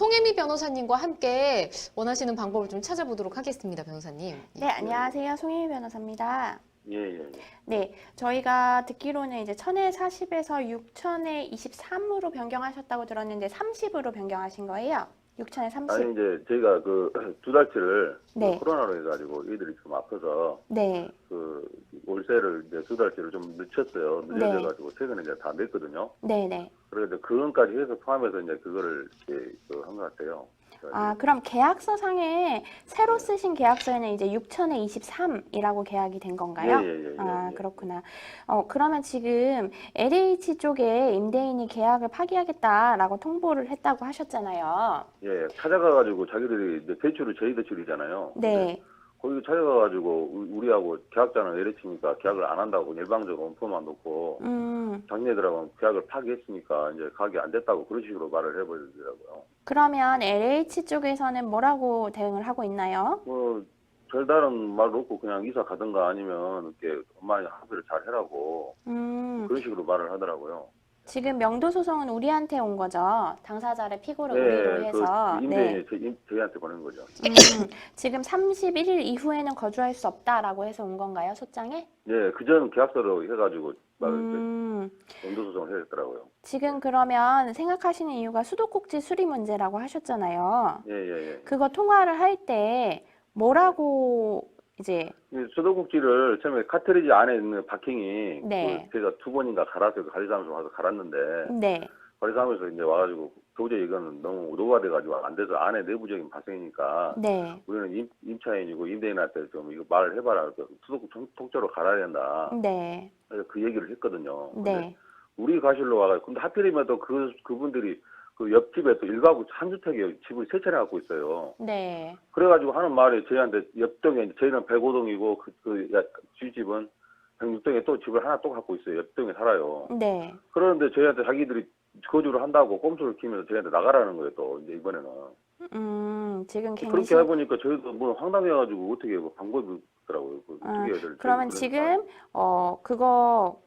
송혜미 변호사님과 함께 원하시는 방법을 좀 찾아보도록 하겠습니다, 변호사님. 네, 안녕하세요. 송혜미 변호사입니다. 예, 예, 예. 네, 저희가 듣기로는 이제 1000에 40에서 6000에 23으로 변경하셨다고 들었는데 30으로 변경하신 거예요? 6000에 30. 아니 이제 저희가 그 두 달치를 네. 그 코로나로 해가지고 애들이 좀 아파서 네, 그 월세를 이제 두 달치를 좀 늦췄어요. 네. 늦어져가지고 최근에 이제 다 냈거든요. 네, 네. 그래서 그건까지 해서 포함해서 이제 그거를 이제 그한 것 같아요. 아, 그럼 계약서 상에 새로 쓰신 계약서에는 이제 6000에 23이라고 계약이 된 건가요? 예, 예, 예, 예, 아, 예. 그렇구나. 어, 그러면 지금 LH 쪽에 임대인이 계약을 파기하겠다라고 통보를 했다고 하셨잖아요. 예, 찾아가가지고 자기들이 이제 대출이 저희 대출이잖아요. 네. 거기 찾아가가지고 우- 우리하고 계약자는 LH니까 계약을 안 한다고 일방적으로 원포만 놓고 음, 자기네들하고 계약을 파기했으니까 이제 가기 안 됐다고 그런 식으로 말을 해버리더라고요. 그러면 LH 쪽에서는 뭐라고 대응을 하고 있나요? 뭐 별다른 말 없고 그냥 이사 가든가 아니면 이렇게 엄마니 합의를 잘 해라고 음, 그런 식으로 말을 하더라고요. 지금 명도 소송은 우리한테 온 거죠. 당사자를 피고를 우리로 해서. 그 임대인이 저, 임, 저희한테 보낸 거죠. 음, 지금 31일 이후에는 거주할 수 없다라고 해서 온 건가요, 소장에? 예, 그전 계약서로 해가지고 막 음, 연도 소송을 해야 됐더라고요. 지금 그러면 생각하시는 이유가 수도꼭지 수리 문제라고 하셨잖아요. 예, 예, 예. 그거 통화를 할 때 뭐라고 이제 이 수도꼭지를 처음에 카트리지 안에 있는 박킹이 네. 그 제가 두 번인가 갈아서 관리사무소 가서 갈았는데 네, 관리사무소 이제 와가지고 도저히 이거는 너무 노후화돼가지고 안 돼서 안에 내부적인 발생이니까 네, 우리는 임, 임차인이고 임대인한테 좀 이거 말을 해봐라. 그 수도국 통- 통째로 갈아야 된다. 네, 그래서 그 얘기를 했거든요. 근데 네, 우리 가실로 와가지고 근데 하필이면 또 그 그분들이 그 옆집에 또 일가구 한 주택에 집을 세 채나 갖고 있어요. 네, 그래가지고 하는 말이 저희한테 옆동에 저희는 105동이고 그, 그 야, 주집은 106동에 또 집을 하나 또 갖고 있어요. 옆동에 살아요. 네. 그러는데 저희한테 자기들이 거주를 한다고 꼼수를 키면서 저희한테 나가라는 거예요. 또 이제 이번에는 음, 지금 그렇게 갱신 해보니까 저희도 뭐 황당해가지고 어떻게 뭐 방법이 있더라고요. 그 아, 어떻게 해야 될지. 그러면. 지금 어 그거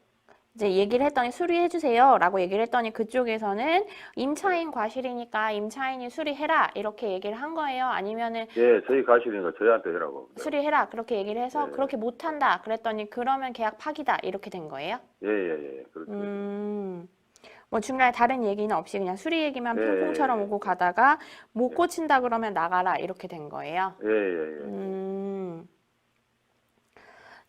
이제 얘기를 했더니 수리해 주세요 라고 얘기를 했더니 그쪽에서는 임차인 과실이니까 임차인이 수리해라 이렇게 얘기를 한 거예요. 아니면은 예, 저희 가시니까 저희한테 해라고. 수리해라 그렇게 얘기를 해서 네. 그렇게 못한다 그랬더니 그러면 계약 파기다 이렇게 된 거예요. 예, 예, 예. 그렇죠. 음. 뭐 중간에 다른 얘기는 없이 그냥 수리 얘기만 네. 핑퐁처럼 오고 가다가 못 고친다 그러면 나가라 이렇게 된 거예요. 예, 예, 예. 음.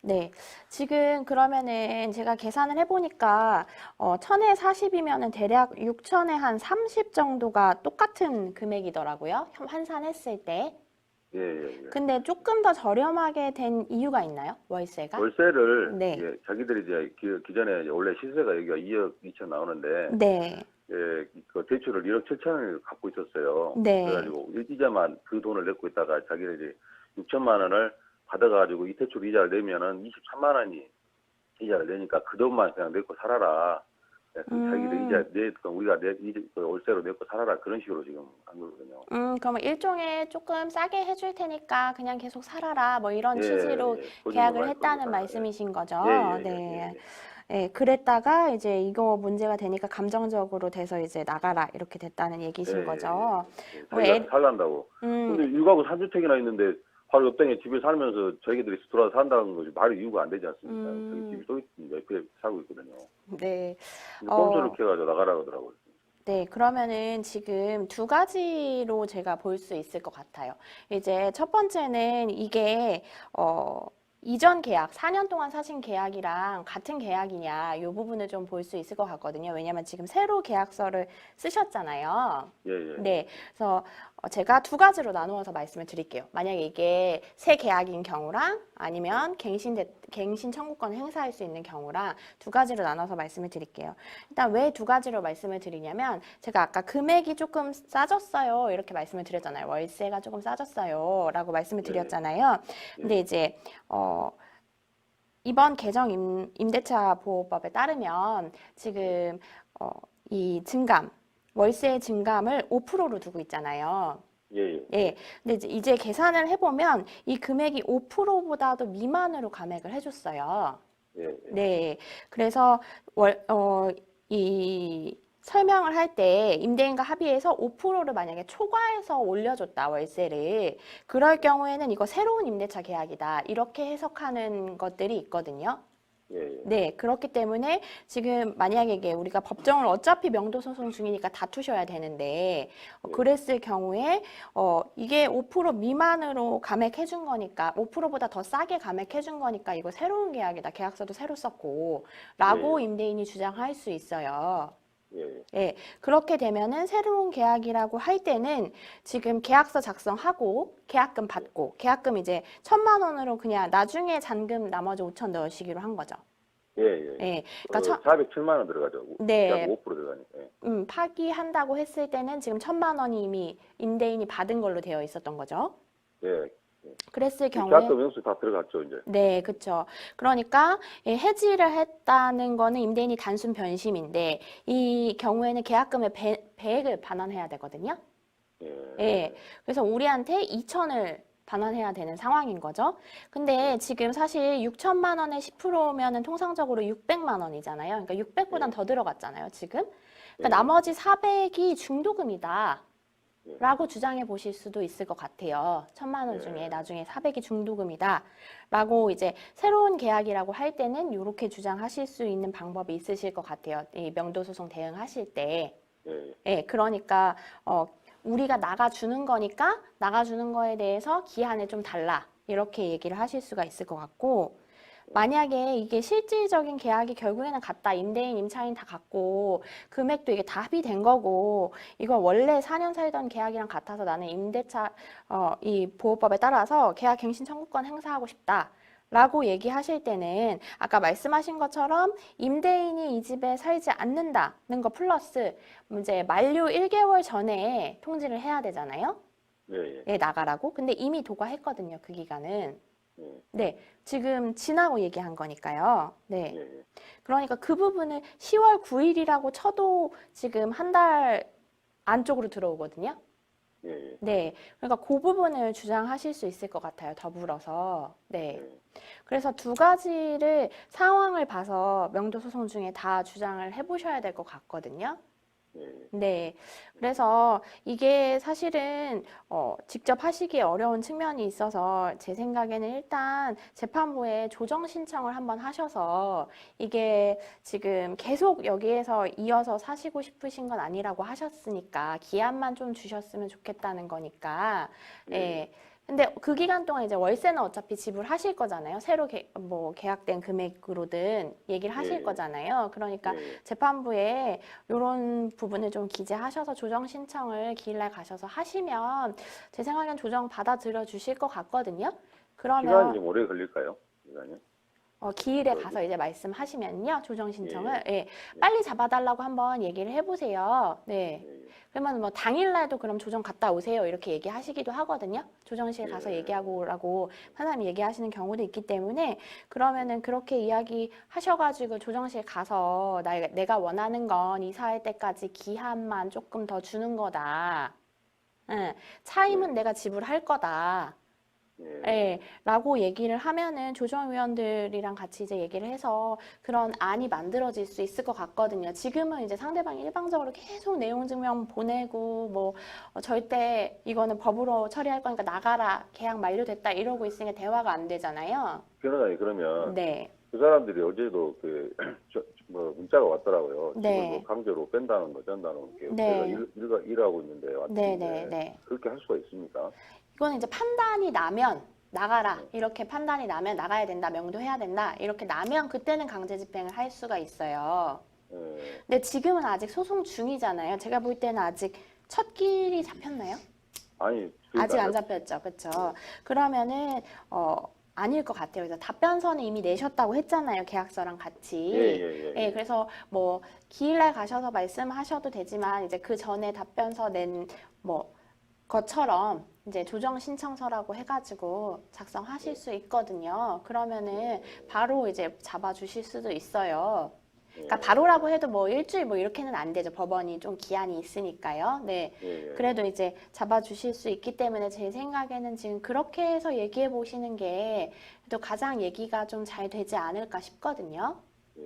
네. 지금 그러면은 제가 계산을 해보니까, 어, 천에 40이면은 대략 6천에 한 30 정도가 똑같은 금액이더라고요. 현- 환산했을 때. 예, 예, 예. 근데 조금 더 저렴하게 된 이유가 있나요? 월세가? 월세를 네. 예, 자기들이 이제 기, 기존에 이제 원래 시세가 여기가 2억 2천 나오는데 네. 예, 그 대출을 1억 7천을 갖고 있었어요. 네. 그래가지고 이자만 그 돈을 내고 있다가 자기들이 6천만 원을 받아가지고 이 대출 이자를 내면은 23만 원이 이자를 내니까 그 돈만 그냥 내고 살아라. 그래서 음. 자기들 이자 내 우리가 내그 월세로 내고 살아라 그런 식으로 지금 한 거거든요. 음, 그러면 일종의 조금 싸게 해줄 테니까 그냥 계속 살아라. 뭐 이런 예, 취지로 예, 그 계약을 했다는 했거든요. 말씀이신 거죠. 예, 예, 예, 네. 예, 예. 예, 그랬다가 이제 이거 문제가 되니까 감정적으로 돼서 이제 나가라 이렇게 됐다는 얘기신 예, 거죠. 예, 예. 뭐 자기가 애- 살란다고. 음, 근데 일가구 3주택이나 있는데 바로 옆동에 집에 살면서 자기들이 들어와서 산다는 것이 말이 이유가 안 되지 않습니까? 음. 집이 또 있- 옆에 살고 있거든요. 네. 근데 어. 꼼수를 켜가지고 나가라고 하더라고요. 네, 그러면은 지금 두 가지로 제가 볼 수 있을 것 같아요. 이제 첫 번째는 이게, 어, 이전 계약, 4년 동안 사신 계약이랑 같은 계약이냐, 이 부분을 좀 볼 수 있을 것 같거든요. 왜냐면 지금 새로 계약서를 쓰셨잖아요. 예, 예. 네, 그래서 어, 제가 두 가지로 나누어서 말씀을 드릴게요. 만약에 이게 새 계약인 경우랑 아니면 갱신 대- 갱신 청구권을 행사할 수 있는 경우랑 두 가지로 나눠서 말씀을 드릴게요. 일단 왜 두 가지로 말씀을 드리냐면 제가 아까 금액이 조금 싸졌어요 이렇게 말씀을 드렸잖아요. 월세가 조금 싸졌어요 라고 말씀을 네. 드렸잖아요. 근데 이제 어 이번 개정 임, 임대차 보호법에 따르면 지금 어, 이 증감 월세 증감을 5%로 두고 있잖아요. 예, 예. 예. 근데 이제, 이제 계산을 해보면 이 금액이 5%보다도 미만으로 감액을 해줬어요. 예, 예. 네. 그래서 월, 어, 이 설명을 할 때 임대인과 합의해서 5%를 만약에 초과해서 올려줬다 월세를 그럴 경우에는 이거 새로운 임대차 계약이다 이렇게 해석하는 것들이 있거든요. 예, 예. 네, 그렇기 때문에 지금 만약에 이게 우리가 법정을 어차피 명도 소송 중이니까 다투셔야 되는데 어, 네. 그랬을 경우에 어 이게 5% 미만으로 감액해 준 거니까 5%보다 더 싸게 감액해 준 거니까 이거 새로운 계약이다. 계약서도 새로 썼고 라고 네. 임대인이 주장할 수 있어요. 예, 예. 예, 그렇게 되면은 새로운 계약이라고 할 때는 지금 계약서 작성하고 계약금 받고 계약금 이제 천만 원으로 그냥 나중에 잔금 나머지 5천 넣으시기로 한 거죠. 예, 예. 예, 그 그러니까 천- 407만 원 들어가죠. 네. 약 5% 들어가니까. 예. 음, 파기한다고 했을 때는 지금 천만 원이 이미 임대인이 받은 걸로 되어 있었던 거죠. 예. 그랬을 경우에 계약금 영수 다 들어갔죠, 이제. 네, 그렇죠. 그러니까 예, 해지를 했다는 거는 임대인이 단순 변심인데 이 경우에는 계약금의 배, 배액을 반환해야 되거든요. 예. 예. 그래서 우리한테 2천을 반환해야 되는 상황인 거죠. 근데 지금 사실 6천만 원에 10%면은 통상적으로 600만 원이잖아요. 그러니까 600보단 네. 더 들어갔잖아요, 지금. 그러니까 예. 나머지 400이 중도금이다. 예. 라고 주장해 보실 수도 있을 것 같아요. 천만 원 예. 중에 나중에 400이 중도금이다. 라고 이제 새로운 계약이라고 할 때는 이렇게 주장하실 수 있는 방법이 있으실 것 같아요. 이 명도소송 대응하실 때. 예, 예. 예, 그러니까 어, 우리가 나가주는 거니까 나가주는 거에 대해서 기한을 좀 달라 이렇게 얘기를 하실 수가 있을 것 같고 만약에 이게 실질적인 계약이 결국에는 같다 임대인 임차인 다 같고 금액도 이게 다 합의된 거고 이거 원래 4년 살던 계약이랑 같아서 나는 임대차 어, 이 보호법에 따라서 계약 갱신 청구권 행사하고 싶다. 라고 얘기하실 때는 아까 말씀하신 것처럼 임대인이 이 집에 살지 않는다는 거 플러스 이제 만료 1개월 전에 통지를 해야 되잖아요. 예, 예. 예, 나가라고. 근데 이미 도과했거든요. 그 기간은. 예. 네. 지금 지나고 얘기한 거니까요. 네. 예, 예. 그러니까 그 부분을 10월 9일이라고 쳐도 지금 한 달 안쪽으로 들어오거든요. 예, 예. 네. 그러니까 그 부분을 주장하실 수 있을 것 같아요. 더불어서. 네. 예. 그래서 두 가지를 상황을 봐서 명도 소송 중에 다 주장을 해보셔야 될 것 같거든요. 예. 네. 그래서 이게 사실은 어, 직접 하시기 어려운 측면이 있어서 제 생각에는 일단 재판부에 조정 신청을 한번 하셔서 이게 지금 계속 여기에서 이어서 사시고 싶으신 건 아니라고 하셨으니까 기한만 좀 주셨으면 좋겠다는 거니까 예. 근데 그 기간 동안 이제 월세는 어차피 지불하실 거잖아요. 새로 개, 뭐 계약된 금액으로든 얘기를 하실 예. 거잖아요. 그러니까 예. 재판부에 이런 부분을 좀 기재하셔서 조정 신청을 기일날 가셔서 하시면 제 생각엔 조정 받아들여 주실 것 같거든요. 시간이 그러면 좀 오래 걸릴까요? 시간이? 어, 기일에 어, 가서 이제 말씀하시면요. 조정 신청을 예. 예, 빨리 잡아달라고 한번 얘기를 해보세요. 네. 예, 예. 그러면 뭐 당일날도 그럼 조정 갔다 오세요 이렇게 얘기하시기도 하거든요. 조정실 가서 예. 얘기하고 오라고 판사님이 얘기하시는 경우도 있기 때문에 그러면은 그렇게 이야기 하셔가지고 조정실 가서 나, 내가 원하는 건 이사할 때까지 기한만 조금 더 주는 거다. 응, 차임은 내가 지불할 거다. 예. 예, 라고 얘기를 하면은 조정위원들이랑 같이 이제 얘기를 해서 그런 안이 만들어질 수 있을 것 같거든요. 지금은 이제 상대방이 일방적으로 계속 내용 증명 보내고 뭐 어, 절대 이거는 법으로 처리할 거니까 나가라 계약 만료됐다 이러고 있으니까 대화가 안 되잖아요. 변호사님 그러면 네, 그 사람들이 어제도 그, 저, 뭐, 문자가 왔더라고요. 네. 집을 뭐 강제로 뺀다는 거, 짠다는 게. 네. 제가 일, 일가, 일하고 있는데 왔는데. 네, 네, 네. 그렇게 할 수가 있습니까? 이거는 이제 판단이 나면 나가라 이렇게 판단이 나면 나가야 된다 명도해야 된다 이렇게 나면 그때는 강제 집행을 할 수가 있어요. 예. 근데 지금은 아직 소송 중이잖아요. 제가 볼 때는 아직 첫 길이 잡혔나요? 아니, 아직 안 잡혔죠. 그렇죠. 그러면은 어 아닐 것 같아요. 그래서 답변서는 이미 내셨다고 했잖아요. 계약서랑 같이. 예, 예, 예. 예, 그래서 뭐 기일날 가셔서 말씀하셔도 되지만 이제 그 전에 답변서 낸 뭐 것처럼 이제 조정 신청서라고 해가지고 작성하실 수 있거든요. 그러면은 바로 이제 잡아주실 수도 있어요. 그러니까 바로라고 해도 뭐 일주일 뭐 이렇게는 안 되죠. 법원이 좀 기한이 있으니까요. 네. 예, 예. 그래도 이제 잡아주실 수 있기 때문에 제 생각에는 지금 그렇게 해서 얘기해 보시는 게 또 가장 얘기가 좀 잘 되지 않을까 싶거든요. 예.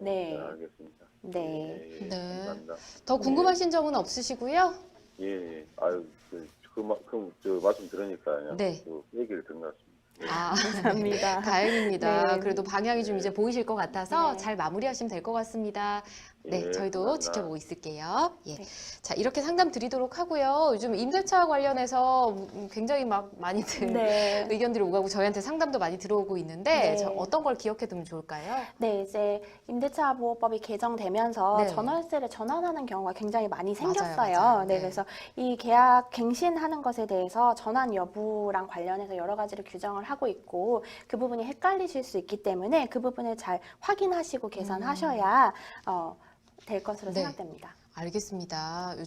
네. 네, 알겠습니다. 네. 예, 예, 네. 감사합니다. 더 궁금하신 점은 없으시고요? 예, 예. 아유, 그, 그, 마- 그, 저 말씀 들으니까 네. 그 얘기를 듣는 것 같습니다. 예. 아, 감사합니다. 다행입니다. 네. 그래도 방향이 좀 이제 보이실 것 같아서 네. 잘 마무리하시면 될 것 같습니다. 네, 예, 저희도 감사합니다. 지켜보고 있을게요. 예. 네. 자, 이렇게 상담 드리도록 하고요. 요즘 임대차 관련해서 음, 굉장히 막 많이들 네. 의견들이 오가고 저희한테 상담도 많이 들어오고 있는데 네. 저 어떤 걸 기억해 두면 좋을까요? 네, 이제 임대차 보호법이 개정되면서 네. 전월세를 전환하는 경우가 굉장히 많이 생겼어요. 맞아요, 맞아요. 네, 네. 그래서 이 계약 갱신하는 것에 대해서 전환 여부랑 관련해서 여러 가지를 규정을 하고 있고 그 부분이 헷갈리실 수 있기 때문에 그 부분을 잘 확인하시고 계산하셔야 어, 될 것으로 네. 생각됩니다. 알겠습니다. 요즘